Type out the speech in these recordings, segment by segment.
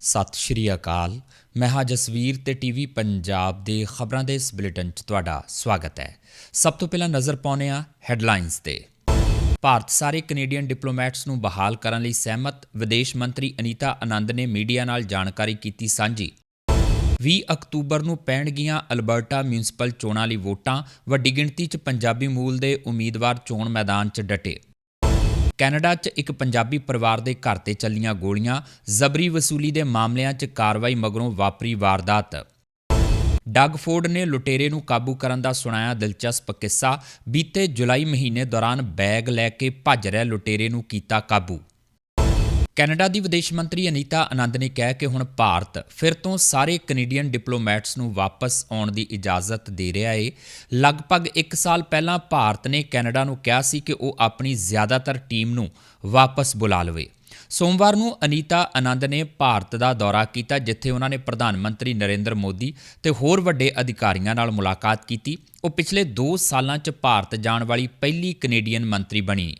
ਸਤਿ ਸ਼੍ਰੀ ਅਕਾਲ। ਮੈਂ ਹਾਂ ਜਸਵੀਰ ਤੇ ਟੀਵੀ ਪੰਜਾਬ ਦੇ ਖਬਰਾਂ ਦੇ ਇਸ ਬੁਲੇਟਿਨ 'ਚ ਤੁਹਾਡਾ ਸਵਾਗਤ ਹੈ। ਸਭ ਤੋਂ ਪਹਿਲਾਂ ਨਜ਼ਰ ਪਾਉਂਦੇ ਹਾਂ ਹੈਡਲਾਈਨਸ ਤੇ। ਭਾਰਤ ਸਾਰੇ ਕੈਨੇਡੀਅਨ ਡਿਪਲੋਮੈਟਸ ਨੂੰ ਬਹਾਲ ਕਰਨ ਲਈ ਸਹਿਮਤ ਵਿਦੇਸ਼ ਮੰਤਰੀ ਅਨੀਤਾ ਆਨੰਦ ਨੇ ਮੀਡੀਆ ਨਾਲ ਜਾਣਕਾਰੀ ਕੀਤੀ ਸਾਂਝੀ। 20 ਅਕਤੂਬਰ ਨੂੰ ਪੈਣਗੀਆਂ ਅਲਬਰਟਾ ਮਿਊਨਿਸਪਲ ਚੋਣਾਂ ਲਈ ਵੋਟਾਂ, ਵੱਡੀ ਗਿਣਤੀ 'ਚ ਪੰਜਾਬੀ ਮੂਲ ਦੇ ਉਮੀਦਵਾਰ ਚੋਣ ਮੈਦਾਨ 'ਚ ਡਟੇ। ਕੈਨੇਡਾ 'ਚ ਇੱਕ ਪੰਜਾਬੀ ਪਰਿਵਾਰ ਦੇ ਘਰ ਤੇ ਚੱਲੀਆਂ ਗੋਲੀਆਂ, ਜ਼ਬਰੀ ਵਸੂਲੀ ਦੇ ਮਾਮਲਿਆਂ 'ਚ ਕਾਰਵਾਈ ਮਗਰੋਂ ਵਾਪਰੀ ਵਾਰਦਾਤ। ਡਗ ਫੋਰਡ ਨੇ ਲੁਟੇਰੇ ਨੂੰ ਕਾਬੂ ਕਰਨ ਦਾ ਸੁਣਾਇਆ ਦਿਲਚਸਪ ਕਿੱਸਾ। ਬੀਤੇ ਜੁਲਾਈ ਮਹੀਨੇ ਦੌਰਾਨ ਬੈਗ ਲੈ ਕੇ ਭੱਜ ਰਿਹਾ ਲੁਟੇਰੇ ਨੂੰ ਕੀਤਾ ਕਾਬੂ। ਕੈਨੇਡਾ ਦੀ ਵਿਦੇਸ਼ ਮੰਤਰੀ ਅਨੀਤਾ ਆਨੰਦ ਨੇ ਕਿਹਾ ਕਿ ਹੁਣ ਭਾਰਤ ਫਿਰ ਤੋਂ ਸਾਰੇ ਕੈਨੇਡੀਅਨ ਡਿਪਲੋਮੈਟਸ ਨੂੰ ਵਾਪਸ ਆਉਣ ਦੀ ਇਜਾਜ਼ਤ ਦੇ ਰਿਹਾ ਹੈ ਲਗਭਗ 1 ਸਾਲ ਪਹਿਲਾਂ ਭਾਰਤ ਨੇ ਕੈਨੇਡਾ ਨੂੰ ਕਿਹਾ ਸੀ ਕਿ ਉਹ ਆਪਣੀ ਜ਼ਿਆਦਾਤਰ ਟੀਮ ਨੂੰ ਵਾਪਸ ਬੁਲਾ ਲਵੇ। ਸੋਮਵਾਰ ਨੂੰ ਅਨੀਤਾ ਆਨੰਦ ਨੇ ਭਾਰਤ ਦਾ ਦੌਰਾ ਕੀਤਾ, ਜਿੱਥੇ ਉਹਨਾਂ ਨੇ ਪ੍ਰਧਾਨ ਮੰਤਰੀ ਨਰਿੰਦਰ ਮੋਦੀ ਤੇ ਹੋਰ ਵੱਡੇ ਅਧਿਕਾਰੀਆਂ ਨਾਲ ਮੁਲਾਕਾਤ ਕੀਤੀ। ਉਹ ਪਿਛਲੇ 2 ਸਾਲਾਂ 'ਚ ਭਾਰਤ ਜਾਣ ਵਾਲੀ ਪਹਿਲੀ ਕੈਨੇਡੀਅਨ ਮੰਤਰੀ ਬਣੀ।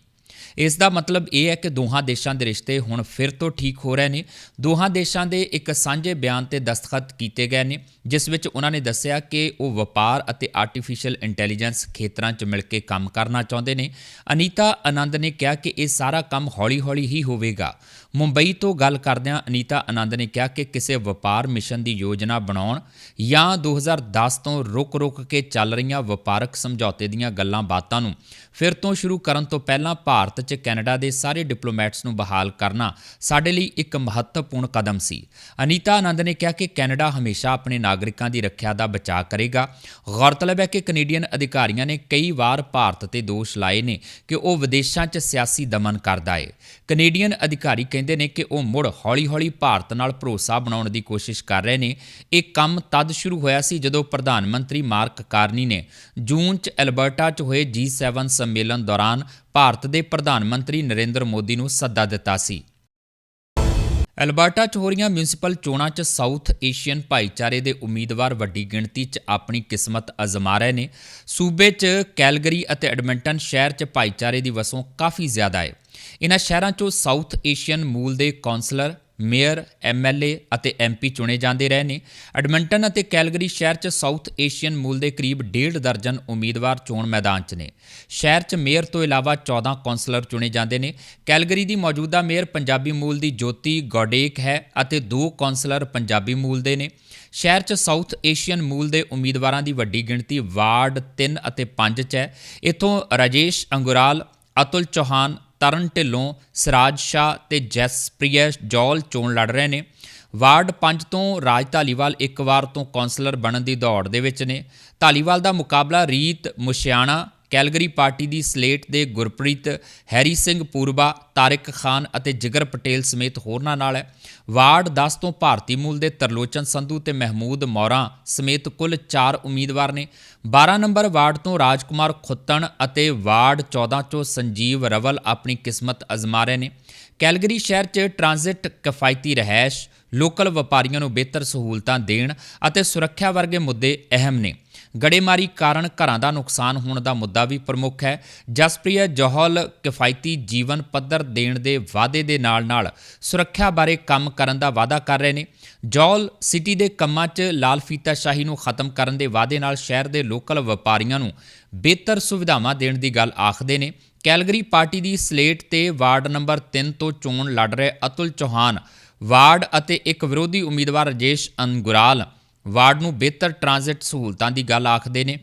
ਇਸ ਦਾ ਮਤਲਬ ਇਹ ਹੈ ਕਿ ਦੋਹਾਂ ਦੇਸ਼ਾਂ ਦੇ ਰਿਸ਼ਤੇ ਹੁਣ ਫਿਰ ਤੋਂ ਠੀਕ ਹੋ ਰਹੇ ਨੇ। ਦੋਹਾਂ ਦੇਸ਼ਾਂ ਦੇ ਇੱਕ ਸਾਂਝੇ ਬਿਆਨ ਤੇ ਦਸਤਖਤ ਕੀਤੇ ਗਏ ਨੇ, ਜਿਸ ਵਿੱਚ ਉਹਨਾਂ ਨੇ ਦੱਸਿਆ ਕਿ ਉਹ ਵਪਾਰ ਅਤੇ ਆਰਟੀਫੀਸ਼ੀਅਲ ਇੰਟੈਲੀਜੈਂਸ ਖੇਤਰਾਂ 'ਚ ਮਿਲ ਕੇ ਕੰਮ ਕਰਨਾ ਚਾਹੁੰਦੇ ਨੇ। ਅਨੀਤਾ ਆਨੰਦ ਨੇ ਕਿਹਾ ਕਿ ਇਹ ਸਾਰਾ ਕੰਮ ਹੌਲੀ-ਹੌਲੀ ਹੀ ਹੋਵੇਗਾ। ਮੁੰਬਈ ਤੋਂ ਗੱਲ ਕਰਦਿਆਂ ਅਨੀਤਾ ਆਨੰਦ ਨੇ ਕਿਹਾ ਕਿ ਕਿਸੇ ਵਪਾਰ ਮਿਸ਼ਨ ਦੀ ਯੋਜਨਾ ਬਣਾਉਣ ਜਾਂ 2010 ਤੋਂ ਰੁਕ-ਰੁਕ ਕੇ ਚੱਲ ਰਹੀਆਂ ਵਪਾਰਕ ਸਮਝੌਤੇ ਦੀਆਂ ਗੱਲਾਂ ਬਾਤਾਂ ਨੂੰ ਫਿਰ ਤੋਂ ਸ਼ੁਰੂ ਕਰਨ ਤੋਂ ਪਹਿਲਾਂ ਭਾਰਤ 'ਚ ਕੈਨੇਡਾ ਦੇ ਸਾਰੇ ਡਿਪਲੋਮੈਟਸ ਨੂੰ ਬਹਾਲ ਕਰਨਾ ਸਾਡੇ ਲਈ ਇੱਕ ਮਹੱਤਵਪੂਰਨ ਕਦਮ ਸੀ। ਅਨੀਤਾ ਆਨੰਦ ਨੇ ਕਿਹਾ ਕਿ ਕੈਨੇਡਾ ਹਮੇਸ਼ਾ ਆਪਣੇ ਨਾਗਰਿਕਾਂ ਦੀ ਰੱਖਿਆ ਦਾ ਬਚਾਅ ਕਰੇਗਾ। ਗੌਰਤਲਬ ਹੈ ਕਿ ਕੈਨੇਡੀਅਨ ਅਧਿਕਾਰੀਆਂ ਨੇ ਕਈ ਵਾਰ ਭਾਰਤ ਤੇ ਦੋਸ਼ ਲਾਏ ਨੇ ਕਿ ਉਹ ਵਿਦੇਸ਼ਾਂ 'ਚ ਸਿਆਸੀ ਦਮਨ ਕਰਦਾ ਹੈ ਕੈਨੇਡੀਅਨ ਅਧਿਕਾਰੀ ਕਹਿੰਦੇ ਨੇ ਕਿ ਉਹ ਮੁੜ ਹੌਲੀ-ਹੌਲੀ ਭਾਰਤ ਨਾਲ ਭਰੋਸਾ ਬਣਾਉਣ ਦੀ ਕੋਸ਼ਿਸ਼ ਕਰ ਰਹੇ ਨੇ। ਇਹ ਕੰਮ ਤਦ ਸ਼ੁਰੂ ਹੋਇਆ ਸੀ ਜਦੋਂ ਪ੍ਰਧਾਨ ਮੰਤਰੀ ਮਾਰਕ ਕਾਰਨੀ ਨੇ ਜੂਨ 'ਚ ਐਲਬਰਟਾ 'ਚ ਹੋਏ G7 ਸੰਮੇਲਨ ਦੌਰਾਨ ਭਾਰਤ ਦੇ ਪ੍ਰਧਾਨ ਮੰਤਰੀ ਨਰਿੰਦਰ ਮੋਦੀ ਨੂੰ ਸੱਦਾ ਦਿੱਤਾ ਸੀ। ਐਲਬਰਟਾ 'ਚ ਹੋ ਰਹੀਆਂ ਮਿਊਨਿਸਪਲ ਚੋਣਾਂ 'ਚ ਸਾਊਥ ਏਸ਼ੀਅਨ ਭਾਈਚਾਰੇ ਦੇ ਉਮੀਦਵਾਰ ਵੱਡੀ ਗਿਣਤੀ 'ਚ ਆਪਣੀ ਕਿਸਮਤ ਅਜ਼ਮਾ ਰਹੇ ਨੇ। ਸੂਬੇ 'ਚ ਕੈਲਗਰੀ ਅਤੇ ਐਡਮਿੰਟਨ ਸ਼ਹਿਰ 'ਚ ਭਾਈਚਾਰੇ ਦੀ ਵਸੋਂ ਕਾਫੀ ਜ਼ਿਆਦਾ ਹੈ। ਇਨ੍ਹਾਂ ਸ਼ਹਿਰਾਂ 'ਚੋਂ ਸਾਊਥ ਏਸ਼ੀਅਨ ਮੂਲ ਦੇ ਕੌਂਸਲਰ, ਮੇਅਰ ਐਮਐਲਏ ਅਤੇ ਐਮਪੀ ਚੁਣੇ ਜਾਂਦੇ ਰਹੇ ਨੇ। ਐਡਮਿੰਟਨ ਅਤੇ ਕੈਲਗਰੀ ਸ਼ਹਿਰ 'ਚ ਸਾਊਥ ਏਸ਼ੀਅਨ ਮੂਲ ਦੇ ਕਰੀਬ ਡੇਢ ਦਰਜਨ ਉਮੀਦਵਾਰ ਚੋਣ ਮੈਦਾਨ 'ਚ ਨੇ। ਸ਼ਹਿਰ 'ਚ ਮੇਅਰ ਤੋਂ ਇਲਾਵਾ 14 ਕੌਂਸਲਰ ਚੁਣੇ ਜਾਂਦੇ ਨੇ। ਕੈਲਗਰੀ ਦੀ ਮੌਜੂਦਾ ਮੇਅਰ ਪੰਜਾਬੀ ਮੂਲ ਦੀ ਜੋਤੀ ਗੋਡੇਕ ਹੈ ਅਤੇ ਦੋ ਕੌਂਸਲਰ ਪੰਜਾਬੀ ਮੂਲ ਦੇ ਨੇ। ਸ਼ਹਿਰ 'ਚ ਸਾਊਥ ਏਸ਼ੀਅਨ ਮੂਲ ਦੇ ਉਮੀਦਵਾਰਾਂ ਦੀ ਵੱਡੀ ਗਿਣਤੀ ਵਾਰਡ 3 ਅਤੇ 5 'ਚ ਹੈ। ਇਥੋਂ ਰਾਜੇਸ਼ ਅੰਗੁਰਾਲ, ਅਤੁਲ ਚੌਹਾਨ ਤਰਨ ਢਿੱਲੋਂ ਸਿਰਾਜ ਸ਼ਾਹ ਤੇ ਜੈਸਪ੍ਰਿਆ ਜੌਲ ਚੋਣ ਲੜ ਰਹੇ ਨੇ। ਵਾਰਡ 5 ਤੋਂ ਰਾਜ ਧਾਲੀਵਾਲ ਇੱਕ ਵਾਰ ਤੋਂ ਕੌਂਸਲਰ ਬਣਨ ਦੀ ਦੌੜ ਦੇ ਵਿੱਚ ਨੇ। ਧਾਲੀਵਾਲ ਦਾ ਮੁਕਾਬਲਾ ਰੀਤ ਮੁਸ਼ਿਆਣਾ ਕੈਲਗਰੀ ਪਾਰਟੀ ਦੀ ਸਲੇਟ ਦੇ ਗੁਰਪ੍ਰੀਤ, ਹੈਰੀ ਸਿੰਘ ਪੂਰਬਾ, ਤਾਰਿਕ ਖਾਨ ਅਤੇ ਜਿਗਰ ਪਟੇਲ ਸਮੇਤ ਹੋਰਨਾਂ ਨਾਲ ਹੈ ਵਾਰਡ 10 ਤੋਂ ਭਾਰਤੀ ਮੂਲ ਦੇ ਤਰਲੋਚਨ ਸੰਧੂ ਤੇ ਮਹਿਮੂਦ ਮੌਰਾ ਸਮੇਤ ਕੁੱਲ 4 ਉਮੀਦਵਾਰ ਨੇ। 12 ਨੰਬਰ ਵਾਰਡ ਤੋਂ ਰਾਜਕੁਮਾਰ ਖੁੱਤਣ ਅਤੇ ਵਾਰਡ 14 ਚੋਂ ਸੰਜੀਵ ਰਵਲ ਆਪਣੀ ਕਿਸਮਤ ਅਜ਼ਮਾ ਰਹੇ ਨੇ। ਕੈਲਗਰੀ ਸ਼ਹਿਰ 'ਚ ਟ੍ਰਾਂਜ਼ਿਟ ਕਿਫਾਇਤੀ ਰਹਿائش ਲੋਕਲ ਵਪਾਰੀਆਂ ਨੂੰ ਬਿਹਤਰ ਸਹੂਲਤਾਂ ਦੇਣ ਅਤੇ ਸੁਰੱਖਿਆ ਵਰਗੇ ਮੁੱਦੇ ਅਹਿਮ ਨੇ। ਗੜੇਮਾਰੀ ਕਾਰਨ ਘਰਾਂ ਦਾ ਨੁਕਸਾਨ ਹੋਣ ਦਾ ਮੁੱਦਾ ਵੀ ਪ੍ਰਮੁੱਖ ਹੈ। ਜਸਪ੍ਰਿਆ ਜੋਹਲ, ਕਿਫਾਇਤੀ ਜੀਵਨ ਪੱਧਰ ਦੇਣ ਦੇ ਵਾਅਦੇ ਦੇ ਨਾਲ-ਨਾਲ ਸੁਰੱਖਿਆ ਬਾਰੇ ਕੰਮ ਕਰਨ ਦਾ ਵਾਅਦਾ ਕਰ ਰਹੇ ਨੇ। ਜੋਲ ਸਿਟੀ ਦੇ ਕੰਮਾਂ 'ਚ ਲਾਲ ਫੀਤਾਸ਼ਾਹੀ ਨੂੰ ਖਤਮ ਕਰਨ ਦੇ ਵਾਅਦੇ ਨਾਲ ਸ਼ਹਿਰ ਦੇ ਲੋਕਲ ਵਪਾਰੀਆਂ ਨੂੰ ਬਿਹਤਰ ਸੁਵਿਧਾਵਾਂ ਦੇਣ ਦੀ ਗੱਲ ਆਖਦੇ ਨੇ। ਕੈਲਗਰੀ ਪਾਰਟੀ ਦੀ ਸਲੇਟ ਤੇ ਵਾਰਡ ਨੰਬਰ 3 ਤੋਂ ਚੋਣ ਲੜ ਰਹੇ ਅਤੁਲ ਚੌਹਾਨ ਵਾਰਡ ਅਤੇ ਇੱਕ ਵਿਰੋਧੀ ਉਮੀਦਵਾਰ ਰਜੇਸ਼ ਅੰਗੁਰਾਲ ਵਾਰਡ ਨੂੰ ਬਿਹਤਰ ਟ੍ਰਾਂਜ਼ਿਟ ਸਹੂਲਤਾਂ ਦੀ ਗੱਲ ਆਖਦੇ ਨੇ।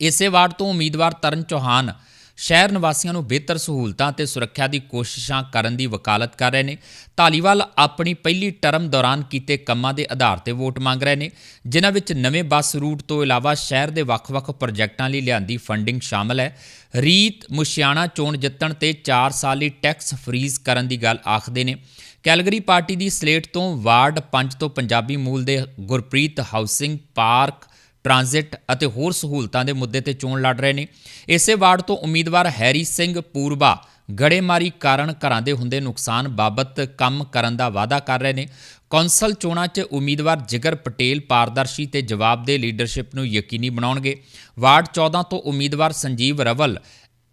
ਇਸੇ ਵਾਰਡ ਤੋਂ ਉਮੀਦਵਾਰ ਤਰਨ ਚੌਹਾਨ ਸ਼ਹਿਰ ਨਿਵਾਸੀਆਂ ਨੂੰ ਬਿਹਤਰ ਸਹੂਲਤਾਂ ਅਤੇ ਸੁਰੱਖਿਆ ਦੀ ਕੋਸ਼ਿਸ਼ਾਂ ਕਰਨ ਦੀ ਵਕਾਲਤ ਕਰ ਰਹੇ ਨੇ। ਧਾਲੀਵਾਲ ਆਪਣੀ ਪਹਿਲੀ ਟਰਮ ਦੌਰਾਨ ਕੀਤੇ ਕੰਮਾਂ ਦੇ ਆਧਾਰ ਤੇ ਵੋਟ ਮੰਗ ਰਹੇ ਨੇ। ਜਿਨ੍ਹਾਂ ਵਿੱਚ ਨਵੇਂ ਬੱਸ ਰੂਟ ਤੋਂ ਇਲਾਵਾ ਸ਼ਹਿਰ ਦੇ ਵੱਖ-ਵੱਖ ਪ੍ਰੋਜੈਕਟਾਂ ਲਈ ਲਿਆਂਦੀ ਫੰਡਿੰਗ ਸ਼ਾਮਲ ਹੈ। ਰੀਤ ਮੁਸ਼ਿਆਣਾ ਚੋਣ ਜਿੱਤਣ ਤੇ 4 ਸਾਲ ਲਈ ਟੈਕਸ ਫਰੀਜ਼ ਕਰਨ ਦੀ ਗੱਲ ਆਖਦੇ ਨੇ। ਕੈਲਗਰੀ ਪਾਰਟੀ ਦੀ ਸਲੇਟ ਤੋਂ ਵਾਰਡ 5 ਤੋਂ ਪੰਜਾਬੀ ਮੂਲ ਦੇ ਗੁਰਪ੍ਰੀਤ ਹਾਊਸਿੰਗ, ਪਾਰਕ, ਟ੍ਰਾਂਜ਼ਿਟ ਅਤੇ ਹੋਰ ਸਹੂਲਤਾਂ ਦੇ ਮੁੱਦੇ ਤੇ ਚੋਣ ਲੜ ਰਹੇ ਨੇ। ਇਸੇ ਵਾਰਡ ਤੋਂ ਉਮੀਦਵਾਰ ਹੈਰੀ ਸਿੰਘ ਪੂਰਬਾ ਗੜੇਮਾਰੀ ਕਾਰਨ ਘਰਾਂ ਦੇ ਹੁੰਦੇ ਨੁਕਸਾਨ ਬਾਬਤ ਕੰਮ ਕਰਨ ਦਾ ਵਾਅਦਾ ਕਰ ਰਹੇ ਨੇ। ਕੌਂਸਲ ਚੋਣਾਂ 'ਚ ਉਮੀਦਵਾਰ ਜਿਗਰ ਪਟੇਲ ਪਾਰਦਰਸ਼ੀ ਤੇ ਜਵਾਬਦੇਹ ਲੀਡਰਸ਼ਿਪ ਨੂੰ ਯਕੀਨੀ ਬਣਾਉਣਗੇ। ਵਾਰਡ 14 ਤੋਂ ਉਮੀਦਵਾਰ Sanjeev Rawal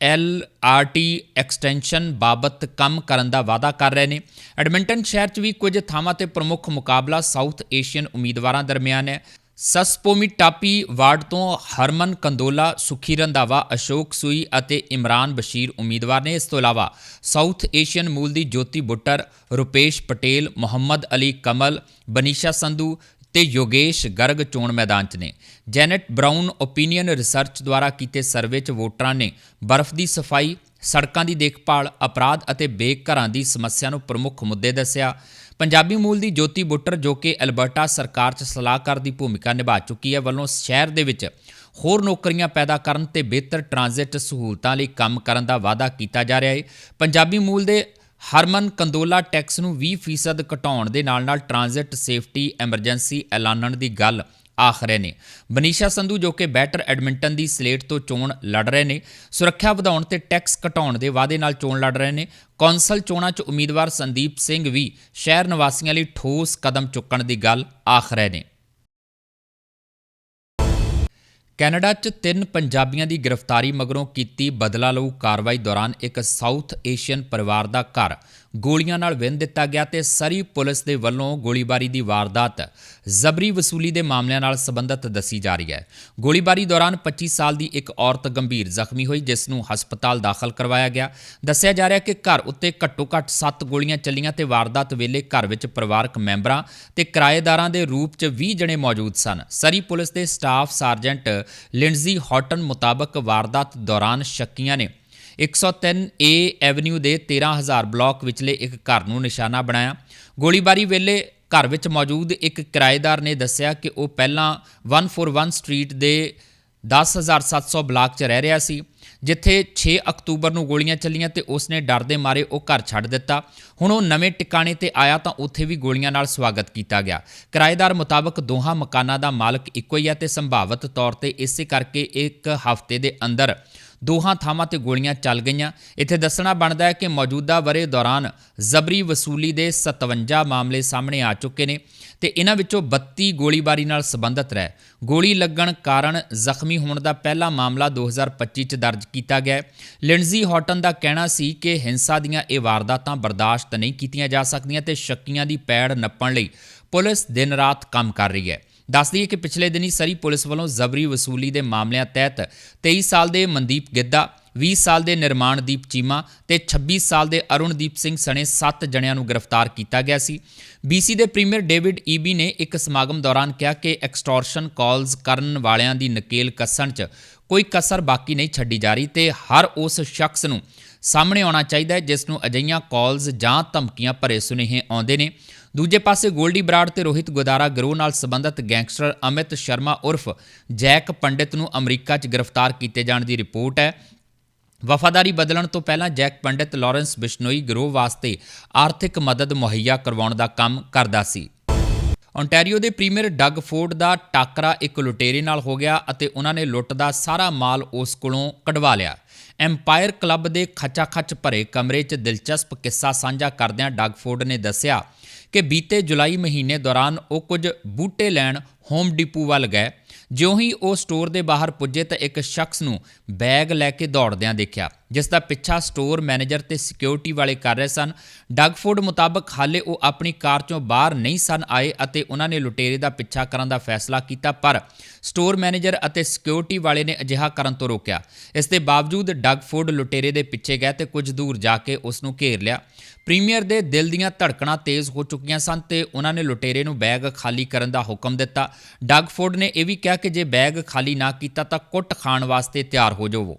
L R T extension ਬਾਬਤ ਕੰਮ ਕਰਨ ਦਾ ਵਾਅਦਾ ਕਰ ਰਹੇ ਨੇ। ਐਡਮਿੰਟਨ ਸ਼ਹਿਰ 'ਚ ਵੀ ਕੁਝ ਥਾਵਾਂ ਤੇ ਪ੍ਰਮੁੱਖ ਮੁਕਾਬਲਾ ਸਾਊਥ ਏਸ਼ੀਅਨ ਉਮੀਦਵਾਰਾਂ ਦਰਮਿਆਨ ਹੈ। ਸਸਪੋਮੀ ਟਾਪੀ ਵਾਰਡ ਤੋਂ ਹਰਮਨ ਕੰਦੋਲਾ, ਸੁਖੀ ਰੰਧਾਵਾ, ਅਸ਼ੋਕ ਸੂਈ ਅਤੇ ਇਮਰਾਨ ਬਸ਼ੀਰ ਉਮੀਦਵਾਰ ਨੇ ਇਸ ਤੋਂ ਇਲਾਵਾ ਸਾਊਥ ਏਸ਼ੀਅਨ ਮੂਲ ਦੀ ਜੋਤੀ ਬੁੱਟਰ ਰੁਪੇਸ਼ ਪਟੇਲ, ਮੁਹੰਮਦ ਅਲੀ ਕਮਲ, ਬਨੀਸ਼ਾ ਸੰਧੂ ਤੇ ਯੋਗੇਸ਼ ਗਰਗ ਚੋਣ ਮੈਦਾਨ 'ਚ ਨੇ। ਜੈਨਟ ਬਰਾਊਨ ਓਪੀਨੀਅਨ ਰਿਸਰਚ ਦੁਆਰਾ ਕੀਤੇ ਸਰਵੇ 'ਚ ਵੋਟਰਾਂ ਨੇ ਬਰਫ਼ ਦੀ ਸਫ਼ਾਈ, ਸੜਕਾਂ ਦੀ ਦੇਖਭਾਲ, ਅਪਰਾਧ ਅਤੇ ਬੇਘਰਾਂ ਦੀ ਸਮੱਸਿਆ ਨੂੰ ਪ੍ਰਮੁੱਖ ਮੁੱਦੇ ਦੱਸਿਆ। ਪੰਜਾਬੀ ਮੂਲ ਦੀ ਜੋਤੀ ਬੁੱਟਰ ਜੋ ਕਿ ਅਲਬਰਟਾ ਸਰਕਾਰ 'ਚ ਸਲਾਹਕਾਰ ਦੀ ਭੂਮਿਕਾ ਨਿਭਾ ਚੁੱਕੀ ਹੈ, ਵੱਲੋਂ ਸ਼ਹਿਰ ਦੇ ਵਿੱਚ ਹੋਰ ਨੌਕਰੀਆਂ ਪੈਦਾ ਕਰਨ ਤੇ ਬਿਹਤਰ ਟਰਾਂਜ਼ਿਟ ਸਹੂਲਤਾਂ ਲਈ ਕੰਮ ਕਰਨ ਦਾ ਵਾਅਦਾ ਕੀਤਾ ਜਾ ਰਿਹਾ ਹੈ। ਪੰਜਾਬੀ ਮੂਲ ਦੇ ਹਰਮਨ ਕੰਦੋਲਾ ਟੈਕਸ ਨੂੰ 20% ਘਟਾਉਣ ਦੇ ਨਾਲ-ਨਾਲ ਟ੍ਰਾਂਜਿਟ ਸੇਫਟੀ ਐਮਰਜੈਂਸੀ ਐਲਾਨਣ ਦੀ ਗੱਲ ਆਖ ਰਹੇ ਨੇ। ਬਨੀਸ਼ਾ ਸੰਧੂ ਜੋ ਕਿ ਬੈਟਰ ਐਡਮਿੰਟਨ ਦੀ ਸਲੇਟ ਤੋਂ ਚੋਣ ਲੜ ਰਹੇ ਨੇ, ਸੁਰੱਖਿਆ ਵਧਾਉਣ ਤੇ ਟੈਕਸ ਘਟਾਉਣ ਦੇ ਵਾਅਦੇ ਨਾਲ ਚੋਣ ਲੜ ਰਹੇ ਨੇ। ਕੌਂਸਲ ਚੋਣਾਂ 'ਚ ਉਮੀਦਵਾਰ ਸੰਦੀਪ ਸਿੰਘ ਵੀ ਸ਼ਹਿਰ ਨਿਵਾਸੀਆਂ ਲਈ ਠੋਸ ਕਦਮ ਚੁੱਕਣ ਦੀ ਗੱਲ ਆਖ ਰਹੇ ਨੇ। ਕੈਨੇਡਾ 'ਚ ਤਿੰਨ ਪੰਜਾਬੀਆਂ ਦੀ ਗ੍ਰਿਫਤਾਰੀ ਮਗਰੋਂ ਕੀਤੀ ਬਦਲਾ ਲਊ ਕਾਰਵਾਈ ਦੌਰਾਨ ਇੱਕ ਸਾਊਥ ਏਸ਼ੀਅਨ ਪਰਿਵਾਰ ਦਾ ਘਰ। ਗੋਲੀਆਂ ਨਾਲ ਵਿੰਨ ਦਿੱਤਾ ਗਿਆ ਤੇ ਸਰੀ ਪੁਲਿਸ ਦੇ ਵੱਲੋਂ ਗੋਲੀਬਾਰੀ ਦੀ ਵਾਰਦਾਤ ਜ਼ਬਰੀ ਵਸੂਲੀ ਦੇ ਮਾਮਲਿਆਂ ਨਾਲ ਸੰਬੰਧਿਤ ਦੱਸੀ ਜਾ ਰਹੀ ਹੈ। ਗੋਲੀਬਾਰੀ ਦੌਰਾਨ 25 ਸਾਲ ਦੀ ਇੱਕ ਔਰਤ ਗੰਭੀਰ ਜ਼ਖਮੀ ਹੋਈ, ਜਿਸ ਨੂੰ ਹਸਪਤਾਲ ਦਾਖਲ ਕਰਵਾਇਆ ਗਿਆ। ਦੱਸਿਆ ਜਾ ਰਿਹਾ ਕਿ ਘਰ ਉੱਤੇ ਘੱਟੋ-ਘੱਟ 7 ਗੋਲੀਆਂ ਚੱਲੀਆਂ ਤੇ ਵਾਰਦਾਤ ਵੇਲੇ ਘਰ ਵਿੱਚ ਪਰਿਵਾਰਕ ਮੈਂਬਰਾਂ ਤੇ ਕਿਰਾਏਦਾਰਾਂ ਦੇ ਰੂਪ 'ਚ 20 ਜਣੇ ਮੌਜੂਦ ਸਨ। ਸਰੀ ਪੁਲਿਸ ਦੇ ਸਟਾਫ ਸਰਜੈਂਟ ਲਿੰਡਜ਼ੀ ਹੌਟਨ ਮੁਤਾਬਕ ਵਾਰਦਾਤ ਦੌਰਾਨ ਸ਼ੱਕੀਆਂ ਨੇ 103 ਏ ਐਵਨਿਊ ਦੇ 13000 ਬਲਾਕ ਵਿਚਲੇ ਇੱਕ ਘਰ ਨੂੰ ਨਿਸ਼ਾਨਾ ਬਣਾਇਆ। ਗੋਲੀਬਾਰੀ ਵੇਲੇ ਘਰ ਵਿੱਚ ਮੌਜੂਦ ਇੱਕ ਕਿਰਾਏਦਾਰ ਨੇ ਦੱਸਿਆ ਕਿ ਉਹ ਪਹਿਲਾਂ 141 ਸਟਰੀਟ ਦੇ 10700 ਬਲਾਕ 'ਚ ਰਹਿ ਰਿਹਾ ਸੀ, ਜਿੱਥੇ 6 ਅਕਤੂਬਰ ਨੂੰ ਗੋਲੀਆਂ ਚੱਲੀਆਂ ਤੇ ਉਸ ਨੇ ਡਰ ਦੇ ਮਾਰੇ ਉਹ ਘਰ ਛੱਡ ਦਿੱਤਾ। ਹੁਣ ਉਹ ਨਵੇਂ ਟਿਕਾਣੇ ਤੇ ਆਇਆ ਤਾਂ ਉੱਥੇ ਵੀ ਗੋਲੀਆਂ ਨਾਲ ਸਵਾਗਤ ਕੀਤਾ ਗਿਆ। ਕਿਰਾਏਦਾਰ ਮੁਤਾਬਕ ਦੋਹਾਂ ਮਕਾਨਾਂ ਦਾ ਮਾਲਕ ਇੱਕੋ ਹੀ ਹੈ ਤੇ ਸੰਭਾਵਤ ਤੌਰ ਤੇ ਇਸੇ ਕਰਕੇ ਇੱਕ ਹਫ਼ਤੇ ਦੇ ਅੰਦਰ ਦੋਹਾਂ ਥਾਵਾਂ ਤੇ ਗੋਲੀਆਂ ਚੱਲ ਗਈਆਂ। ਇੱਥੇ ਦੱਸਣਾ ਬਣਦਾ ਹੈ ਕਿ ਮੌਜੂਦਾ ਵਰੇ ਦੌਰਾਨ ਜ਼ਬਰੀ ਵਸੂਲੀ ਦੇ 57 ਮਾਮਲੇ ਸਾਹਮਣੇ ਆ ਚੁੱਕੇ ਨੇ ਤੇ ਇਹਨਾਂ ਵਿੱਚੋਂ 32 ਗੋਲੀਬਾਰੀ ਨਾਲ ਸੰਬੰਧਿਤ ਰਹਿ। ਗੋਲੀ ਲੱਗਣ ਕਾਰਨ ਜ਼ਖਮੀ ਹੋਣ ਦਾ ਪਹਿਲਾ ਮਾਮਲਾ 2025 ਚ ਦਰਜ ਕੀਤਾ ਗਿਆ ਹੈ। ਲਿੰਡਜ਼ੀ ਹੌਟਨ ਦਾ ਕਹਿਣਾ ਸੀ ਕਿ ਹਿੰਸਾ ਦੀਆਂ ਇਹ ਵਾਰਦਾਤਾਂ ਬਰਦਾਸ਼ਤ ਨਹੀਂ ਕੀਤੀਆਂ ਜਾ ਸਕਦੀਆਂ ਤੇ ਸ਼ੱਕੀਆਂ ਦੀ ਪੈੜ ਨੱਪਣ ਲਈ ਪੁਲਿਸ ਦਿਨ ਰਾਤ ਕੰਮ ਕਰ ਰਹੀ ਹੈ। ਦੱਸ ਦਈਏ ਕਿ ਪਿਛਲੇ ਦਿਨੀ ਸਰੀ ਪੁਲਿਸ ਵੱਲੋਂ ਜ਼ਬਰੀ ਵਸੂਲੀ ਦੇ ਮਾਮਲਿਆਂ ਤਹਿਤ 23 ਸਾਲ ਦੇ ਮਨਦੀਪ ਗਿੱਦਾ 20 ਸਾਲ ਦੇ ਨਿਰਮਾਣਦੀਪ ਚੀਮਾ ਤੇ 26 ਸਾਲ ਦੇ ਅਰੁਣਦੀਪ ਸਿੰਘ ਸਣੇ 7 ਜਣਿਆਂ ਨੂੰ ਗ੍ਰਿਫਤਾਰ ਕੀਤਾ ਗਿਆ ਸੀ। BC ਦੇ ਪ੍ਰੀਮੀਅਰ ਡੇਵਿਡ ਈਬੀ ਨੇ ਇੱਕ ਸਮਾਗਮ ਦੌਰਾਨ ਕਿਹਾ ਕਿ ਐਕਸਟੋਰਸ਼ਨ ਕਾਲਸ ਕਰਨ ਵਾਲਿਆਂ ਦੀ ਨਕੇਲ ਕੱਸਣ 'ਚ ਕੋਈ ਕਸਰ ਬਾਕੀ ਨਹੀਂ ਛੱਡੀ ਜਾ ਰਹੀ ਤੇ ਹਰ ਉਸ ਸ਼ਖਸ ਨੂੰ ਸਾਹਮਣੇ ਆਉਣਾ ਚਾਹੀਦਾ ਹੈ, ਜਿਸ ਨੂੰ ਅਜਈਆਂ ਕਾਲਸ ਜਾਂ ਧਮਕੀਆਂ ਭਰੇ ਸੁਨੇਹੇ ਆਉਂਦੇ ਨੇ। ਦੂਜੇ ਪਾਸੇ ਗੋਲਡੀ ਬਰਾੜ ਤੇ ਰੋਹਿਤ ਗੋਦਾਰਾ ਗਰੋਹ ਨਾਲ ਸੰਬੰਧਿਤ ਗੈਂਗਸਟਰ ਅਮਿਤ ਸ਼ਰਮਾ ਉਰਫ ਜੈਕ ਪੰਡਿਤ ਨੂੰ ਅਮਰੀਕਾ 'ਚ ਗ੍ਰਿਫਤਾਰ ਕੀਤੇ ਜਾਣ ਦੀ ਰਿਪੋਰਟ ਹੈ। ਵਫਾਦਾਰੀ ਬਦਲਣ ਤੋਂ ਪਹਿਲਾਂ ਜੈਕ ਪੰਡਿਤ ਲਾਰੈਂਸ ਬਿਸ਼ਨੋਈ ਗਰੋਹ ਵਾਸਤੇ ਆਰਥਿਕ ਮਦਦ ਮੁਹੱਈਆ ਕਰਵਾਉਣ ਦਾ ਕੰਮ ਕਰਦਾ ਸੀ। ਓਨਟਾਰੀਓ ਦੇ ਪ੍ਰੀਮੀਅਰ ਡੱਗ ਫੋਰਡ ਦਾ ਟਾਕਰਾ ਇੱਕ ਲੁਟੇਰੇ ਨਾਲ ਹੋ ਗਿਆ ਅਤੇ ਉਹਨਾਂ ਨੇ ਲੁੱਟ ਦਾ ਸਾਰਾ ਮਾਲ ਉਸ ਕੋਲੋਂ ਕਢਵਾ ਲਿਆ। ਐਮਪਾਇਰ ਕਲੱਬ ਦੇ ਖਚਾ-ਖਚ ਭਰੇ ਕਮਰੇ 'ਚ ਦਿਲਚਸਪ ਕਿੱਸਾ ਸਾਂਝਾ ਕਰਦਿਆਂ ਡੱਗ ਫੋਰਡ ਨੇ ਦੱਸਿਆ ਕਿ ਬੀਤੇ ਜੁਲਾਈ ਮਹੀਨੇ ਦੌਰਾਨ ਉਹ ਕੁਝ ਬੂਟੇ ਲੈਣ ਹੋਮ ਡਿਪੂ ਵੱਲ ਗਏ। ਜਿਉਂ ਹੀ ਉਹ ਸਟੋਰ ਦੇ ਬਾਹਰ ਪੁੱਜੇ ਤਾਂ ਇੱਕ ਸ਼ਖਸ ਨੂੰ ਬੈਗ ਲੈ ਕੇ ਦੌੜਦਿਆਂ ਦੇਖਿਆ ਜਿਸ ਦਾ ਪਿੱਛਾ ਸਟੋਰ ਮੈਨੇਜਰ ਤੇ ਸਿਕਿਉਰਿਟੀ ਵਾਲੇ ਕਰ ਰਹੇ ਸਨ। ਡਗਫੋਰਡ ਮੁਤਾਬਕ ਹਾਲੇ ਉਹ ਆਪਣੀ ਕਾਰ ਚੋਂ ਬਾਹਰ ਨਹੀਂ ਸਨ ਆਏ ਅਤੇ ਉਹਨਾਂ ਨੇ ਲੁਟੇਰੇ ਦਾ ਪਿੱਛਾ ਕਰਨ ਦਾ ਫੈਸਲਾ ਕੀਤਾ, ਪਰ ਸਟੋਰ ਮੈਨੇਜਰ ਅਤੇ ਸਿਕਿਉਰਿਟੀ ਵਾਲੇ ਨੇ ਅਜਿਹਾ ਕਰਨ ਤੋਂ ਰੋਕਿਆ। ਇਸ ਦੇ ਬਾਵਜੂਦ ਡਗਫੋਰਡ ਲੁਟੇਰੇ ਦੇ ਪਿੱਛੇ ਗਏ ਤੇ ਕੁਝ ਦੂਰ ਜਾ ਕੇ ਉਸ ਨੂੰ ਘੇਰ ਲਿਆ। ਪ੍ਰੀਮੀਅਰ ਦੇ ਦਿਲ ਦੀਆਂ ਧੜਕਣਾਂ ਤੇਜ਼ ਹੋ ਚੁੱਕੀਆਂ ਸਨ ਤੇ ਉਹਨਾਂ ਨੇ ਲੁਟੇਰੇ ਨੂੰ ਬੈਗ ਖਾਲੀ ਕਰਨ ਦਾ ਹੁਕਮ ਦਿੱਤਾ। ਡਗਫੋਰਡ ਨੇ ਇਹ ਵੀ ਕਿਹਾ ਕਿ ਜੇ ਬੈਗ ਖਾਲੀ ਨਾ ਕੀਤਾ ਤਾਂ ਕੁੱਟ ਖਾਣ ਵਾਸਤੇ ਤਿਆਰ ਹੋ ਜਾਵੋ।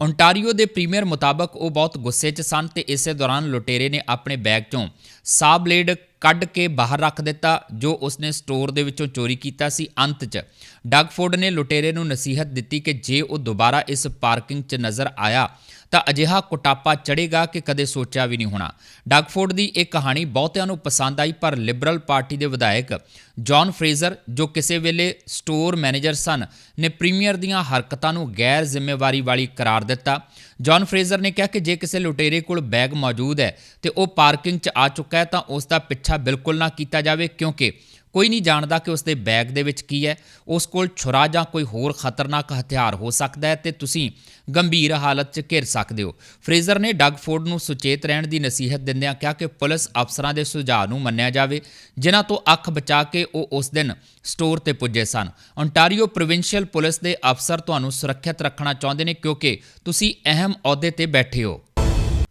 ਓਨਟਾਰੀਓ ਦੇ ਪ੍ਰੀਮੀਅਰ ਮੁਤਾਬਕ ਉਹ ਬਹੁਤ ਗੁੱਸੇ 'ਚ ਸਨ ਤੇ ਇਸੇ ਦੌਰਾਨ ਲੁਟੇਰੇ ਨੇ ਆਪਣੇ ਬੈਗ 'ਚੋਂ ਸਾਹ ਬਲੇਡ ਕੱਢ ਕੇ ਬਾਹਰ ਰੱਖ ਦਿੱਤਾ, ਜੋ ਉਸਨੇ ਸਟੋਰ ਦੇ ਵਿੱਚੋਂ ਚੋਰੀ ਕੀਤਾ ਸੀ ਅੰਤ 'ਚ। ਡਗਫੋਰਡ ਨੇ ਲੁਟੇਰੇ ਨੂੰ ਨਸੀਹਤ ਦਿੱਤੀ ਕਿ ਜੇ ਉਹ ਦੁਬਾਰਾ ਇਸ ਪਾਰਕਿੰਗ 'ਚ ਨਜ਼ਰ ਆਇਆ ਤਾਂ ਅਜਿਹਾ ਕੁਟਾਪਾ ਚੜੇਗਾ ਕਿ ਕਦੇ ਸੋਚਿਆ ਵੀ ਨਹੀਂ ਹੋਣਾ। ਡਗਫੋਰਡ ਦੀ ਇਹ ਕਹਾਣੀ ਬਹੁਤਿਆਂ ਨੂੰ ਪਸੰਦ ਆਈ, ਪਰ ਲਿਬਰਲ ਪਾਰਟੀ ਦੇ ਵਿਧਾਇਕ ਜੌਨ ਫਰੇਜ਼ਰ, ਜੋ ਕਿਸੇ ਵੇਲੇ ਸਟੋਰ ਮੈਨੇਜਰ ਸਨ, ਨੇ ਪ੍ਰੀਮੀਅਰ ਦੀਆਂ ਹਰਕਤਾਂ ਨੂੰ ਗੈਰ ਜ਼ਿੰਮੇਵਾਰੀ ਵਾਲੀ ਕਰਾਰ ਦਿੱਤਾ। ਜੌਨ ਫਰੇਜ਼ਰ ਨੇ ਕਿਹਾ ਕਿ ਜੇ ਕਿਸੇ ਲੁਟੇਰੇ ਕੋਲ ਬੈਗ ਮੌਜੂਦ ਹੈ ਤੇ ਉਹ ਪਾਰਕਿੰਗ 'ਚ ਆ ਚੁੱਕਾ ਹੈ, ਤਾਂ ਉਸ ਦਾ ਪਿੱਛਾ ਬਿਲਕੁਲ ਨਾ ਕੀਤਾ ਜਾਵੇ, ਕਿਉਂਕਿ ਕੋਈ ਨਹੀਂ ਜਾਣਦਾ ਕਿ ਉਸ ਦੇ ਬੈਗ ਦੇ ਵਿੱਚ ਕੀ ਹੈ। ਉਸ ਕੋਲ ਛੁਰਾ ਜਾਂ ਕੋਈ ਹੋਰ ਖਤਰਨਾਕ ਹਥਿਆਰ ਹੋ ਸਕਦਾ ਹੈ ਤੇ ਤੁਸੀਂ ਗੰਭੀਰ ਹਾਲਤ 'ਚ ਘਿਰ ਸਕਦੇ ਹੋ। ਫਰੇਜ਼ਰ ਨੇ ਡਗ ਫੋਰਡ ਨੂੰ ਸੁਚੇਤ ਰਹਿਣ ਦੀ ਨਸੀਹਤ ਦਿੰਦਿਆਂ ਕਿਹਾ ਕਿ ਪੁਲਿਸ ਅਫਸਰਾਂ ਦੇ ਸੁਝਾਅ ਨੂੰ ਮੰਨਿਆ ਜਾਵੇ, ਜਿਨ੍ਹਾਂ ਤੋਂ ਅੱਖ ਬਚਾ ਕੇ ਉਹ ਉਸ ਦਿਨ ਸਟੋਰ ਤੇ ਪੁੱਜੇ ਸਨ। ਓਨਟਾਰੀਓ ਪ੍ਰੋਵਿੰਸ਼ੀਅਲ ਪੁਲਿਸ ਦੇ ਅਫਸਰ ਤੁਹਾਨੂੰ ਸੁਰੱਖਿਅਤ ਰੱਖਣਾ ਚਾਹੁੰਦੇ ਨੇ ਕਿਉਂਕਿ ਤੁਸੀਂ ਅਹਿਮ ਅਹੁਦੇ ਤੇ ਬੈਠੇ ਹੋ।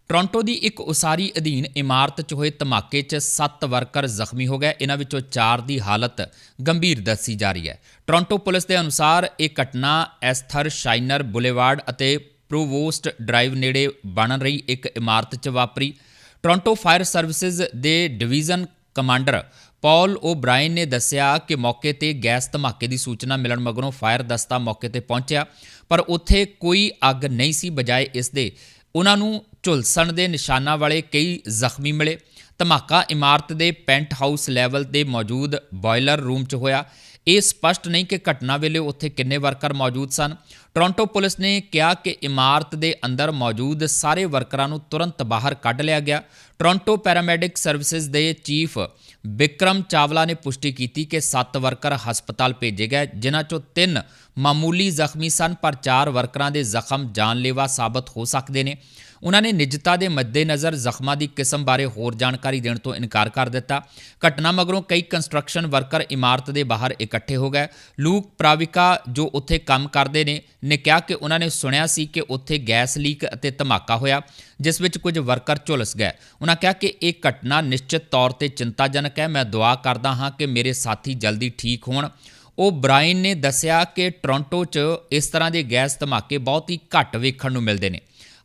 ਟੋਰਾਂਟੋ ਦੀ ਇੱਕ ਉਸਾਰੀ ਅਧੀਨ ਇਮਾਰਤ 'ਚ ਹੋਏ ਧਮਾਕੇ 'ਚ 7 ਵਰਕਰ ਜ਼ਖਮੀ ਹੋ ਗਏ। ਇਹਨਾਂ ਵਿੱਚੋਂ 4 ਦੀ ਹਾਲਤ ਗੰਭੀਰ ਦੱਸੀ ਜਾ ਰਹੀ ਹੈ। ਟੋਰਾਂਟੋ ਪੁਲਿਸ ਦੇ ਅਨੁਸਾਰ ਇਹ ਘਟਨਾ ਐਸਥਰ ਸ਼ਾਈਨਰ ਬੁਲੇਵਾਰਡ ਅਤੇ ਪ੍ਰੋਵੋਸਟ ਡਰਾਈਵ ਨੇੜੇ ਬਣ ਰਹੀ ਇੱਕ ਇਮਾਰਤ 'ਚ ਵਾਪਰੀ। ਟੋਰਾਂਟੋ ਫਾਇਰ ਸਰਵਿਸਿਜ਼ ਦੇ ਡਿਵੀਜ਼ਨ ਕਮਾਂਡਰ ਪੌਲ ਓਬਰਾਇਨ ਨੇ ਦੱਸਿਆ ਕਿ ਮੌਕੇ ਤੇ ਗੈਸ ਧਮਾਕੇ ਦੀ ਸੂਚਨਾ ਮਿਲਣ ਮਗਰੋਂ ਫਾਇਰ ਦਸਤਾ ਮੌਕੇ ਤੇ ਪਹੁੰਚਿਆ, ਪਰ ਉੱਥੇ ਕੋਈ ਅੱਗ ਨਹੀਂ ਸੀ, ਬਜਾਏ ਇਸ ਦੇ ਉਹਨਾਂ ਨੂੰ ਝੁਲਸਣ ਦੇ ਨਿਸ਼ਾਨਾਂ ਵਾਲੇ ਕਈ ਜ਼ਖਮੀ ਮਿਲੇ। ਧਮਾਕਾ ਇਮਾਰਤ ਦੇ ਪੈਂਟ ਹਾਊਸ ਲੈਵਲ ਤੇ ਮੌਜੂਦ ਬਾਇਲਰ ਰੂਮ 'ਚ ਹੋਇਆ। ਇਹ ਸਪਸ਼ਟ ਨਹੀਂ ਕਿ ਘਟਨਾ ਵੇਲੇ ਉੱਥੇ ਕਿੰਨੇ ਵਰਕਰ ਮੌਜੂਦ ਸਨ। ਟੋਰਾਂਟੋ ਪੁਲਿਸ ਨੇ ਕਿਹਾ ਕਿ ਇਮਾਰਤ ਦੇ ਅੰਦਰ ਮੌਜੂਦ ਸਾਰੇ ਵਰਕਰਾਂ ਨੂੰ ਤੁਰੰਤ ਬਾਹਰ ਕੱਢ ਲਿਆ ਗਿਆ। ਟੋਰਾਂਟੋ ਪੈਰਾਮੈਡਿਕ ਸਰਵਿਸਿਜ਼ ਦੇ ਚੀਫ ਵਿਕਰਮ ਚਾਵਲਾ ਨੇ ਪੁਸ਼ਟੀ ਕੀਤੀ ਕਿ 7 ਵਰਕਰ ਹਸਪਤਾਲ ਭੇਜੇ ਗਏ, ਜਿਨ੍ਹਾਂ ਚੋਂ 3 ਮਾਮੂਲੀ ਜ਼ਖਮੀ ਸਨ, ਪਰ 4 ਵਰਕਰਾਂ ਦੇ ਜ਼ਖਮ ਜਾਨਲੇਵਾ ਸਾਬਤ ਹੋ ਸਕਦੇ ਨੇ। ਉਹਨਾਂ ਨੇ ਨਿੱਜਤਾ ਦੇ ਮੱਦੇਨਜ਼ਰ ਜ਼ਖਮਾਂ ਦੀ ਕਿਸਮ ਬਾਰੇ ਹੋਰ ਜਾਣਕਾਰੀ ਦੇਣ ਤੋਂ ਇਨਕਾਰ ਕਰ ਦਿੱਤਾ। ਘਟਨਾ ਮਗਰੋਂ ਕਈ ਕੰਸਟਰਕਸ਼ਨ ਵਰਕਰ ਇਮਾਰਤ ਦੇ ਬਾਹਰ ਇਕੱਠੇ ਹੋ ਗਏ। ਲੂਕ ਪ੍ਰਾਵਿਕਾ ਜੋ ਉੱਥੇ ਕੰਮ ਕਰਦੇ ਨੇ ਨੇ ਕਿਹਾ ਕਿ ਉਹਨਾਂ ਨੇ ਸੁਣਿਆ ਸੀ ਕਿ ਉੱਥੇ ਗੈਸ ਲੀਕ ਅਤੇ ਧਮਾਕਾ ਹੋਇਆ, ਜਿਸ ਵਿੱਚ ਕੁਝ ਵਰਕਰ ਝੁਲਸ ਗਏ। ਉਹਨਾਂ ਕਿਹਾ ਕਿ ਇਹ ਘਟਨਾ ਨਿਸ਼ਚਿਤ ਤੌਰ ਤੇ ਚਿੰਤਾਜਨਕ ਹੈ। ਮੈਂ ਦੁਆ ਕਰਦਾ ਹਾਂ ਕਿ ਮੇਰੇ ਸਾਥੀ ਜਲਦੀ ਠੀਕ ਹੋਣ। ਉਹ ਬ੍ਰਾਇਨ ਨੇ ਦੱਸਿਆ ਕਿ ਟੋਰਾਂਟੋ 'ਚ ਇਸ ਤਰ੍ਹਾਂ ਦੇ ਗੈਸ ਧਮਾਕੇ ਬਹੁਤ ਹੀ ਘੱਟ ਵੇਖਣ ਨੂੰ ਮਿਲਦੇ ਨੇ।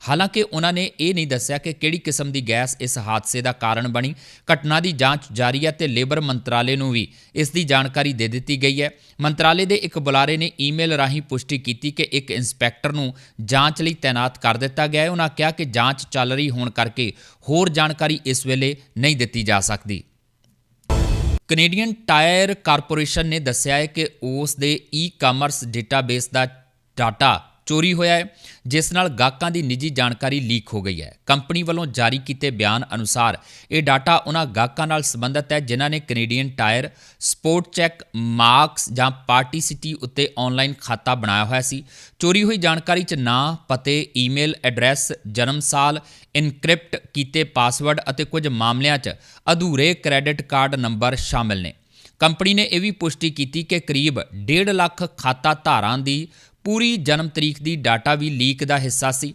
ਹਾਲਾਂਕਿ ਉਹਨਾਂ ਨੇ ਇਹ ਨਹੀਂ ਦੱਸਿਆ ਕਿ ਕਿਹੜੀ ਕਿਸਮ ਦੀ ਗੈਸ ਇਸ ਹਾਦਸੇ ਦਾ ਕਾਰਨ ਬਣੀ। ਘਟਨਾ ਦੀ ਜਾਂਚ ਜਾਰੀ ਹੈ ਤੇ ਲੇਬਰ ਮੰਤਰਾਲੇ ਨੂੰ ਵੀ ਇਸ ਦੀ ਜਾਣਕਾਰੀ ਦੇ ਦਿੱਤੀ ਗਈ ਹੈ। ਮੰਤਰਾਲੇ ਦੇ ਇੱਕ ਬੁਲਾਰੇ ਨੇ ਈਮੇਲ ਰਾਹੀਂ ਪੁਸ਼ਟੀ ਕੀਤੀ ਕਿ ਇੱਕ ਇੰਸਪੈਕਟਰ ਨੂੰ ਜਾਂਚ ਲਈ ਤਾਇਨਾਤ ਕਰ ਦਿੱਤਾ ਗਿਆ ਹੈ। ਉਹਨਾਂ ਕਿਹਾ ਕਿ ਜਾਂਚ ਚੱਲ ਰਹੀ ਹੋਣ ਕਰਕੇ ਹੋਰ ਜਾਣਕਾਰੀ ਇਸ ਵੇਲੇ ਨਹੀਂ ਦਿੱਤੀ ਜਾ ਸਕਦੀ। ਕੈਨੇਡੀਅਨ ਟਾਇਰ ਕਾਰਪੋਰੇਸ਼ਨ ਨੇ ਦੱਸਿਆ ਹੈ ਕਿ ਉਸ ਦੇ ਈ-ਕਾਮਰਸ ਡੇਟਾਬੇਸ ਦਾ ਡਾਟਾ ਚੋਰੀ ਹੋਇਆ ਹੈ, ਜਿਸ ਨਾਲ ਗਾਹਕਾਂ ਦੀ ਨਿੱਜੀ ਜਾਣਕਾਰੀ ਲੀਕ ਹੋ ਗਈ ਹੈ। ਕੰਪਨੀ ਵੱਲੋਂ ਜਾਰੀ ਕੀਤੇ ਬਿਆਨ ਅਨੁਸਾਰ ਇਹ ਡਾਟਾ ਉਹਨਾਂ ਗਾਹਕਾਂ ਨਾਲ ਸੰਬੰਧਿਤ ਹੈ, ਜਿਨ੍ਹਾਂ ਨੇ Canadian Tire, Sport Chek, Marks ਜਾਂ ਪਾਰਟੀ ਸਿਟੀ ਉੱਤੇ ਆਨਲਾਈਨ ਖਾਤਾ ਬਣਾਇਆ ਹੋਇਆ ਸੀ। ਚੋਰੀ ਹੋਈ ਜਾਣਕਾਰੀ 'ਚ ਨਾਂ, ਪਤੇ, ਈਮੇਲ ਐਡਰੈਸ, ਜਨਮ ਸਾਲ, ਇਨਕ੍ਰਿਪਟ ਕੀਤੇ ਪਾਸਵਰਡ ਅਤੇ ਕੁਝ ਮਾਮਲਿਆਂ 'ਚ ਅਧੂਰੇ ਕ੍ਰੈਡਿਟ ਕਾਰਡ ਨੰਬਰ ਸ਼ਾਮਲ ਨੇ। ਕੰਪਨੀ ਨੇ ਇਹ ਵੀ ਪੁਸ਼ਟੀ ਕੀਤੀ ਕਿ ਕਰੀਬ 1.5 ਲੱਖ ਖਾਤਾ ਧਾਰਾਂ ਦੀ ਪੂਰੀ ਜਨਮ ਤਰੀਕ ਦੀ ਡਾਟਾ ਵੀ ਲੀਕ ਦਾ ਹਿੱਸਾ ਸੀ।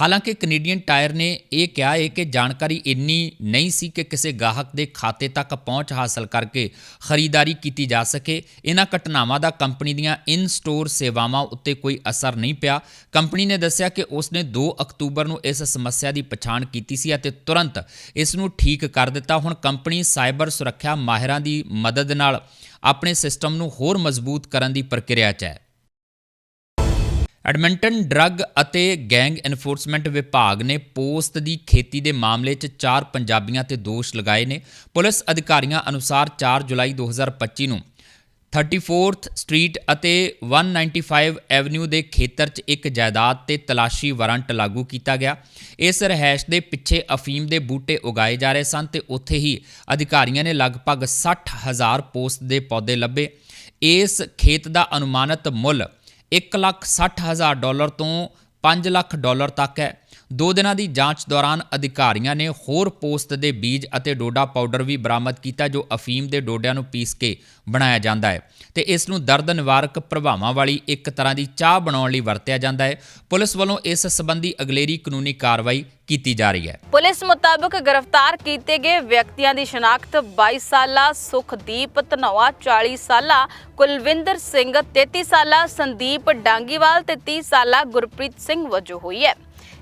ਹਾਲਾਂਕਿ ਕੈਨੇਡੀਅਨ ਟਾਇਰ ਨੇ ਇਹ ਕਿਹਾ ਹੈ ਕਿ ਜਾਣਕਾਰੀ ਇੰਨੀ ਨਹੀਂ ਸੀ ਕਿ ਕਿਸੇ ਗਾਹਕ ਦੇ ਖਾਤੇ ਤੱਕ ਪਹੁੰਚ ਹਾਸਲ ਕਰਕੇ ਖਰੀਦਦਾਰੀ ਕੀਤੀ ਜਾ ਸਕੇ। ਇਹਨਾਂ ਘਟਨਾਵਾਂ ਦਾ ਕੰਪਨੀ ਦੀਆਂ ਇਨ ਸਟੋਰ ਸੇਵਾਵਾਂ ਉੱਤੇ ਕੋਈ ਅਸਰ ਨਹੀਂ ਪਿਆ। ਕੰਪਨੀ ਨੇ ਦੱਸਿਆ ਕਿ ਉਸ ਨੇ 2 ਅਕਤੂਬਰ ਨੂੰ ਇਸ ਸਮੱਸਿਆ ਦੀ ਪਛਾਣ ਕੀਤੀ ਸੀ ਅਤੇ ਤੁਰੰਤ ਇਸ ਨੂੰ ਠੀਕ ਕਰ ਦਿੱਤਾ। ਹੁਣ ਕੰਪਨੀ ਸਾਈਬਰ ਸੁਰੱਖਿਆ ਮਾਹਿਰਾਂ ਦੀ ਮਦਦ ਨਾਲ ਆਪਣੇ ਸਿਸਟਮ ਨੂੰ ਹੋਰ ਮਜ਼ਬੂਤ ਕਰਨ ਦੀ ਪ੍ਰਕਿਰਿਆ 'ਚ ਹੈ। ਐਡਮਿੰਟਨ ਡਰੱਗ ਅਤੇ ਗੈਂਗ ਐਨਫੋਰਸਮੈਂਟ ਵਿਭਾਗ ਨੇ ਪੋਸਟ ਦੀ ਖੇਤੀ ਦੇ ਮਾਮਲੇ 'ਚ ਚਾਰ ਪੰਜਾਬੀਆਂ ਤੇ ਦੋਸ਼ ਲਗਾਏ ਨੇ। ਪੁਲਿਸ ਅਧਿਕਾਰੀਆਂ ਅਨੁਸਾਰ 4 ਜੁਲਾਈ 2025 ਨੂੰ 34th ਸਟਰੀਟ ਅਤੇ 195 ਐਵਨਿਊ ਦੇ ਖੇਤਰ 'ਚ ਇੱਕ ਜਾਇਦਾਦ ਤੇ ਤਲਾਸ਼ੀ ਵਾਰੰਟ ਲਾਗੂ ਕੀਤਾ ਗਿਆ। ਇਸ ਰਹਿائش ਦੇ ਪਿੱਛੇ ਅਫੀਮ ਦੇ ਬੂਟੇ ਉਗਾਏ ਜਾ ਰਹੇ ਸਨ ਤੇ ਉੱਥੇ ਹੀ ਅਧਿਕਾਰੀਆਂ ਨੇ ਲਗਭਗ 60000 ਪੋਸਟ ਦੇ ਪੌਦੇ ਲੱਭੇ। ਇਸ ਖੇਤ ਦਾ ਅਨੁਮਾਨਿਤ ਮੁੱਲ 160000 ਡਾਲਰ ਤੋਂ 5 ਲੱਖ ਡਾਲਰ ਤੱਕ ਹੈ। ਦੋ ਦਿਨਾਂ ਦੀ ਜਾਂਚ ਦੌਰਾਨ ਅਧਿਕਾਰੀਆਂ ਨੇ ਹੋਰ ਪੋਸਤ ਦੇ ਬੀਜ ਅਤੇ ਡੋਡਾ ਪਾਊਡਰ ਵੀ ਬਰਾਮਦ ਕੀਤਾ, ਜੋ ਅਫੀਮ ਦੇ ਡੋਡਿਆਂ ਨੂੰ ਪੀਸ ਕੇ ਬਣਾਇਆ ਜਾਂਦਾ ਹੈ ਤੇ ਇਸ ਨੂੰ ਦਰਦ ਨਿਵਾਰਕ ਪ੍ਰਭਾਵਾਂ ਵਾਲੀ ਇੱਕ ਤਰ੍ਹਾਂ ਦੀ ਚਾਹ ਬਣਾਉਣ ਲਈ ਵਰਤਿਆ ਜਾਂਦਾ ਹੈ। ਪੁਲਿਸ ਵੱਲੋਂ ਇਸ ਸੰਬੰਧੀ ਅਗਲੇਰੀ ਕਾਨੂੰਨੀ ਕਾਰਵਾਈ ਕੀਤੀ ਜਾ ਰਹੀ ਹੈ। ਪੁਲਿਸ ਮੁਤਾਬਕ ਗ੍ਰਿਫਤਾਰ ਕੀਤੇ ਗਏ ਵਿਅਕਤੀਆਂ ਦੀ ਸ਼ਨਾਖਤ 22 ਸਾਲਾ ਸੁਖਦੀਪ ਧਨੋਆ 40 ਸਾਲਾ ਕੁਲਵਿੰਦਰ ਸਿੰਘ 33 ਸਾਲਾ ਸੰਦੀਪ ਡਾਂਗੀਵਾਲ ਤੇ 30 ਸਾਲਾ ਗੁਰਪ੍ਰੀਤ ਸਿੰਘ ਵਜੋਂ ਹੋਈ ਹੈ।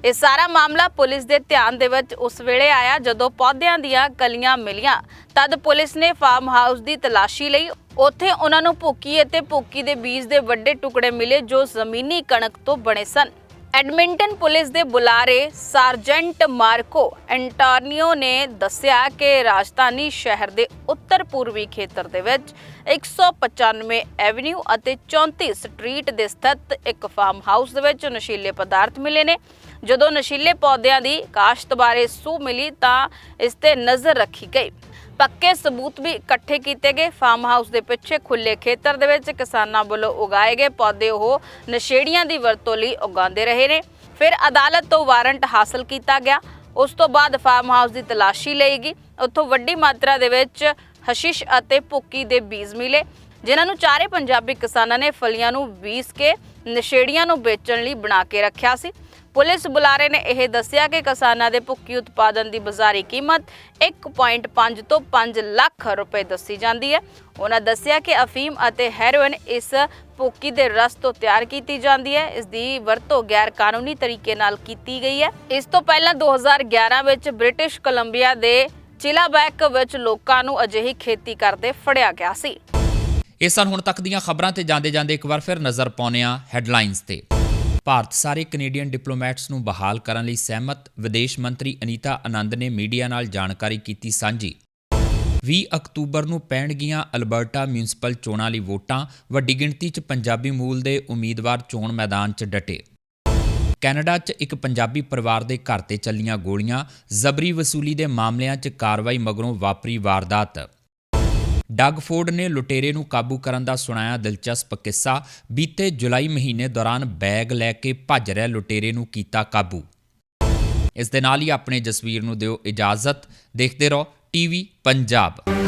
ਇਹ ਸਾਰਾ ਮਾਮਲਾ ਪੁਲਿਸ ਦੇ ਧਿਆਨ ਦੇ ਵਿੱਚ ਉਸ ਵੇਲੇ ਆਇਆ ਜਦੋਂ ਪੌਦਿਆਂ ਦੀਆਂ ਕਲੀਆਂ ਮਿਲੀਆਂ। ਤਦ ਪੁਲਿਸ ਨੇ ਫਾਰਮ ਹਾਊਸ ਦੀ ਤਲਾਸ਼ੀ ਲਈ ਉੱਥੇ ਉਹਨਾਂ ਨੂੰ ਭੁੱਕੀ ਅਤੇ ਭੁੱਕੀ ਦੇ ਬੀਜ ਦੇ ਵੱਡੇ ਟੁਕੜੇ ਮਿਲੇ ਜੋ ਜ਼ਮੀਨੀ ਕਣਕ ਤੋਂ ਬਣੇ ਸਨ। ਐਡਮਿੰਟਨ ਪੁਲਿਸ ਦੇ ਬੁਲਾਰੇ ਸਾਰਜੈਂਟ ਮਾਰਕੋ ਐਂਟੋਨੀਓ ਨੇ ਦੱਸਿਆ ਕਿ ਰਾਜਧਾਨੀ ਸ਼ਹਿਰ ਦੇ ਉੱਤਰ ਪੂਰਬੀ ਖੇਤਰ ਦੇ ਵਿੱਚ 195 ਐਵਨਿਊ ਅਤੇ 34 ਸਟਰੀਟ ਦੇ ਸਥਿਤ ਇੱਕ ਫਾਰਮ ਹਾਊਸ ਦੇ ਵਿੱਚ ਨਸ਼ੀਲੇ ਪਦਾਰਥ ਮਿਲੇ ਨੇ। ਜਦੋਂ ਨਸ਼ੀਲੇ ਪੌਦਿਆਂ ਦੀ ਕਾਸ਼ਤ ਬਾਰੇ ਸੂਹ ਮਿਲੀ ਤਾਂ ਇਸ ਤੇ ਨਜ਼ਰ ਰੱਖੀ ਗਈ। ਪੱਕੇ ਸਬੂਤ ਵੀ ਇਕੱਠੇ ਕੀਤੇ ਗਏ। ਫਾਰਮ ਹਾਊਸ ਦੇ ਪਿੱਛੇ ਖੁੱਲੇ ਖੇਤਰ ਦੇ ਵਿੱਚ ਕਿਸਾਨਾਂ ਵੱਲੋਂ ਉਗਾਏ ਗਏ ਪੌਦੇ ਉਹ ਨਸ਼ੇੜੀਆਂ ਦੀ ਵਰਤੋਂ ਲਈ ਉਗਾਉਂਦੇ ਰਹੇ ਨੇ। ਫਿਰ ਅਦਾਲਤ ਤੋਂ ਵਾਰੰਟ ਹਾਸਲ ਕੀਤਾ ਗਿਆ। ਉਸ ਤੋਂ ਬਾਅਦ ਫਾਰਮ ਹਾਊਸ ਦੀ ਤਲਾਸ਼ੀ ਲਈ ਗਈ। ਉੱਥੋਂ ਵੱਡੀ ਮਾਤਰਾ ਦੇ ਵਿੱਚ ਹਸ਼ਿਸ਼ ਅਤੇ ਭੁੱਕੀ ਦੇ ਬੀਜ ਮਿਲੇ, ਜਿਨ੍ਹਾਂ ਨੂੰ ਚਾਰੇ ਪੰਜਾਬੀ ਕਿਸਾਨਾਂ ਨੇ ਫਲੀਆਂ ਨੂੰ ਬੀਜ ਕੇ ਨਸ਼ੇੜੀਆਂ ਨੂੰ ਵੇਚਣ ਲਈ ਬਣਾ ਕੇ ਰੱਖਿਆ ਸੀ। ਪੁਲਿਸ ਬੁਲਾਰੇ ਨੇ ਇਹ ਦੱਸਿਆ ਕਿ ਕਿਸਾਨਾਂ ਦੇ ਭੁੱਕੀ ਉਤਪਾਦਨ ਦੀ ਬਾਜ਼ਾਰੀ ਕੀਮਤ 1.5 ਤੋਂ 5 ਲੱਖ ਰੁਪਏ ਦੱਸੀ ਜਾਂਦੀ ਹੈ। ਉਹਨਾਂ ਦੱਸਿਆ ਕਿ ਅਫੀਮ ਅਤੇ ਹੈਰੋਇਨ ਇਸ ਭੁੱਕੀ ਦੇ ਰਸ ਤੋਂ ਤਿਆਰ ਕੀਤੀ ਜਾਂਦੀ ਹੈ। ਇਸ ਦੀ ਵਰਤੋਂ ਗੈਰ ਕਾਨੂੰਨੀ ਤਰੀਕੇ ਨਾਲ ਕੀਤੀ ਗਈ ਹੈ। ਇਸ ਤੋਂ ਪਹਿਲਾਂ 2011 ਵਿੱਚ ਬ੍ਰਿਟਿਸ਼ ਕੋਲੰਬੀਆ ਦੇ ਚਿਲਾਬੈਕ ਵਿੱਚ ਲੋਕਾਂ ਨੂੰ ਅਜਿਹੀ ਖੇਤੀ ਕਰਦੇ ਫੜਿਆ ਗਿਆ ਸੀ। ਇਹ ਸਨ ਹੁਣ ਤੱਕ ਦੀਆਂ ਖਬਰਾਂ ਤੇ ਜਾਂਦੇ ਜਾਂਦੇ ਇੱਕ ਵਾਰ ਫਿਰ ਨਜ਼ਰ ਪਾਉਂਦੇ ਹਾਂ ਹੈਡਲਾਈਨਸ ਤੇ। ਭਾਰਤ ਸਾਰੇ ਕੈਨੇਡੀਅਨ ਡਿਪਲੋਮੈਟਸ ਨੂੰ ਬਹਾਲ ਕਰਨ ਲਈ ਸਹਿਮਤ, ਵਿਦੇਸ਼ ਮੰਤਰੀ ਅਨੀਤਾ ਆਨੰਦ ਨੇ ਮੀਡੀਆ ਨਾਲ ਜਾਣਕਾਰੀ ਕੀਤੀ ਸਾਂਝੀ। 20 ਅਕਤੂਬਰ ਨੂੰ ਪੈਣਗੀਆਂ ਅਲਬਰਟਾ ਮਿਊਨਿਸਪਲ ਚੋਣਾਂ ਲਈ ਵੋਟਾਂ, ਵੱਡੀ ਗਿਣਤੀ 'ਚ ਪੰਜਾਬੀ ਮੂਲ ਦੇ ਉਮੀਦਵਾਰ ਚੋਣ ਮੈਦਾਨ 'ਚ ਡਟੇ। ਕੈਨੇਡਾ 'ਚ ਇੱਕ ਪੰਜਾਬੀ ਪਰਿਵਾਰ ਦੇ ਘਰ ਤੇ ਚੱਲੀਆਂ ਗੋਲੀਆਂ, ਜ਼ਬਰੀ ਵਸੂਲੀ ਦੇ ਮਾਮਲਿਆਂ 'ਚ ਕਾਰਵਾਈ ਮਗਰੋਂ ਵਾਪਰੀ ਵਾਰਦਾਤ। ਡਗ ਫੋਰਡ ਨੇ ਲੁਟੇਰੇ ਨੂੰ ਕਾਬੂ ਕਰਨ ਦਾ ਸੁਣਾਇਆ ਦਿਲਚਸਪ ਕਿੱਸਾ। ਬੀਤੇ ਜੁਲਾਈ ਮਹੀਨੇ ਦੌਰਾਨ ਬੈਗ ਲੈ ਕੇ ਭੱਜ ਰਿਹਾ ਲੁਟੇਰੇ ਨੂੰ ਕੀਤਾ ਕਾਬੂ। ਇਸ ਦੇ ਨਾਲ ਹੀ ਆਪਣੇ ਜਸਵੀਰ ਨੂੰ ਦਿਓ ਇਜਾਜ਼ਤ। ਦੇਖਦੇ ਰਹੋ, ਟੀਵੀ ਪੰਜਾਬ।